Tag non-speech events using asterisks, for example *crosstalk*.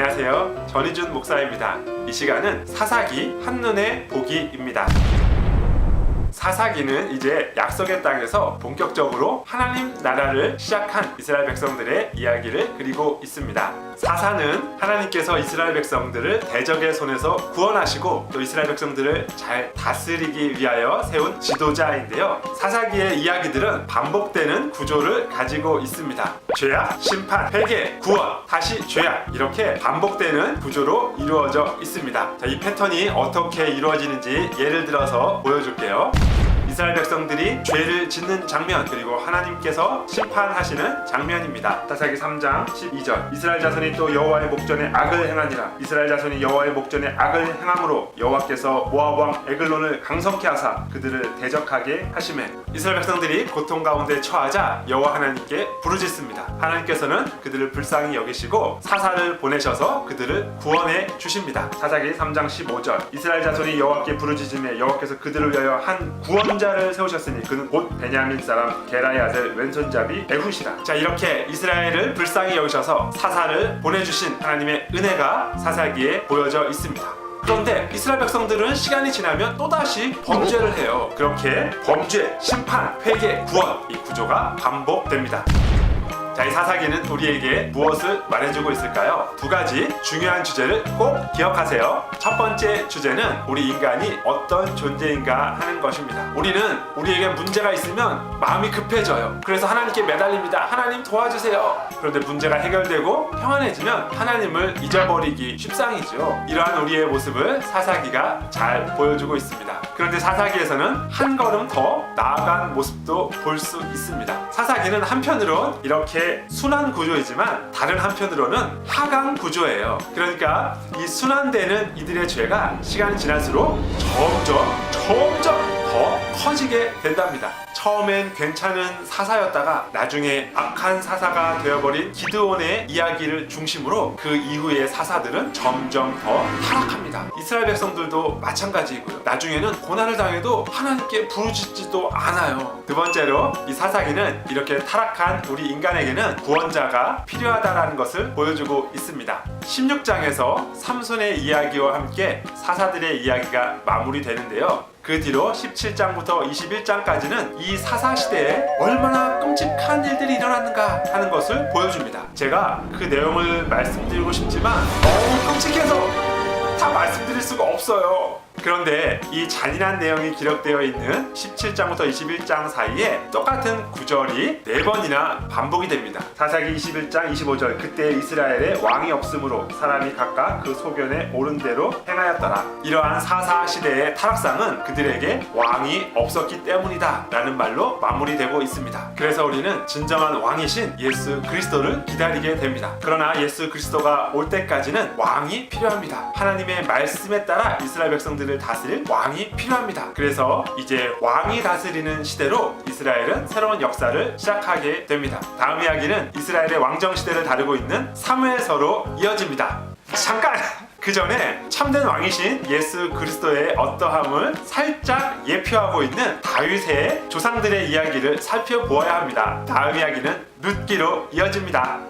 안녕하세요. 전희준 목사입니다. 이 시간은 사사기 한눈에 보기입니다. 사사기는 이제 약속의 땅에서 본격적으로 하나님 나라를 시작한 이스라엘 백성들의 이야기를 그리고 있습니다. 사사는 하나님께서 이스라엘 백성들을 대적의 손에서 구원하시고 또 이스라엘 백성들을 잘 다스리기 위하여 세운 지도자인데요. 사사기의 이야기들은 반복되는 구조를 가지고 있습니다. 죄악, 심판, 회개, 구원, 다시 죄악 이렇게 반복되는 구조로 이루어져 있습니다. 자, 이 패턴이 어떻게 이루어지는지 예를 들어서 보여줄게요. 이스라엘 백성들이 죄를 짓는 장면 그리고 하나님께서 심판하시는 장면입니다. 사사기 3장 12절 이스라엘 자손이 또 여호와의 목전에 악을 행하니라 이스라엘 자손이 여호와의 목전에 악을 행함으로 여호와께서 모압 왕 에글론을 강성케 하사 그들을 대적하게 하심에 이스라엘 백성들이 고통 가운데 처하자 여호와 하나님께 부르짖습니다. 하나님께서는 그들을 불쌍히 여기시고 사사를 보내셔서 그들을 구원해 주십니다. 사사기 3장 15절 이스라엘 자손이 여호와께 부르짖음에 여호와께서 그들을 위하여 한 구원자 를 세우셨으니 그는 곧 베냐민 사람 게라의 아들 왼손잡이 에훗이라. 자 이렇게 이스라엘을 불쌍히 여기셔서 사사를 보내주신 하나님의 은혜가 사사기에 보여져 있습니다. 그런데 이스라엘 백성들은 시간이 지나면 또다시 범죄를 해요. 그렇게 범죄, 심판, 회개, 구원 이 구조가 반복됩니다. 자, 이 사사기는 우리에게 무엇을 말해주고 있을까요? 두 가지 중요한 주제를 꼭 기억하세요. 첫 번째 주제는 우리 인간이 어떤 존재인가 하는 것입니다. 우리는 우리에게 문제가 있으면 마음이 급해져요. 그래서 하나님께 매달립니다. 하나님 도와주세요. 그런데 문제가 해결되고 평안해지면 하나님을 잊어버리기 쉽상이죠. 이러한 우리의 모습을 사사기가 잘 보여주고 있습니다. 그런데 사사기에서는 한 걸음 더 나아간 모습도 볼 수 있습니다. 사사기는 한편으론 이렇게 순환 구조이지만 다른 한편으로는 하강 구조예요. 그러니까 이 순환되는 이들의 죄가 시간이 지날수록 점점 점점 더 커지게 된답니다. 처음엔 괜찮은 사사였다가 나중에 악한 사사가 되어버린 기드온의 이야기를 중심으로 그 이후의 사사들은 점점 더 타락합니다. 이스라엘 백성들도 마찬가지이고요. 나중에는 고난을 당해도 하나님께 부르짖지도 않아요. 두 번째로 이 사사기는 이렇게 타락한 우리 인간에게는 구원자가 필요하다라는 것을 보여주고 있습니다. 16장에서 삼손의 이야기와 함께 사사들의 이야기가 마무리되는데요. 그 뒤로 17장부터 21장까지는 이 사사 시대에 얼마나 끔찍한 일들이 일어났는가 하는 것을 보여줍니다. 제가 그 내용을 말씀드리고 싶지만 너무 끔찍해서 다 말씀드릴 수가 없어요. 그런데 이 잔인한 내용이 기록되어 있는 17장부터 21장 사이에 똑같은 구절이 네 번이나 반복이 됩니다. 사사기 21장 25절 그때 이스라엘에 왕이 없으므로 사람이 각각 그 소견에 옳은 대로 행하였더라. 이러한 사사 시대의 타락상은 그들에게 왕이 없었기 때문이다 라는 말로 마무리되고 있습니다. 그래서 우리는 진정한 왕이신 예수 그리스도를 기다리게 됩니다. 그러나 예수 그리스도가 올 때까지는 왕이 필요합니다. 하나님의 말씀에 따라 이스라엘 백성들 을 다스릴 왕이 필요합니다. 그래서 이제 왕이 다스리는 시대로 이스라엘은 새로운 역사를 시작하게 됩니다. 다음 이야기는 이스라엘의 왕정 시대를 다루고 있는 사무엘서로 이어집니다. 잠깐! *laughs* 그 전에 참된 왕이신 예수 그리스도의 어떠함을 살짝 예표하고 있는 다윗의 조상들의 이야기를 살펴보아야 합니다. 다음 이야기는 룻기로 이어집니다.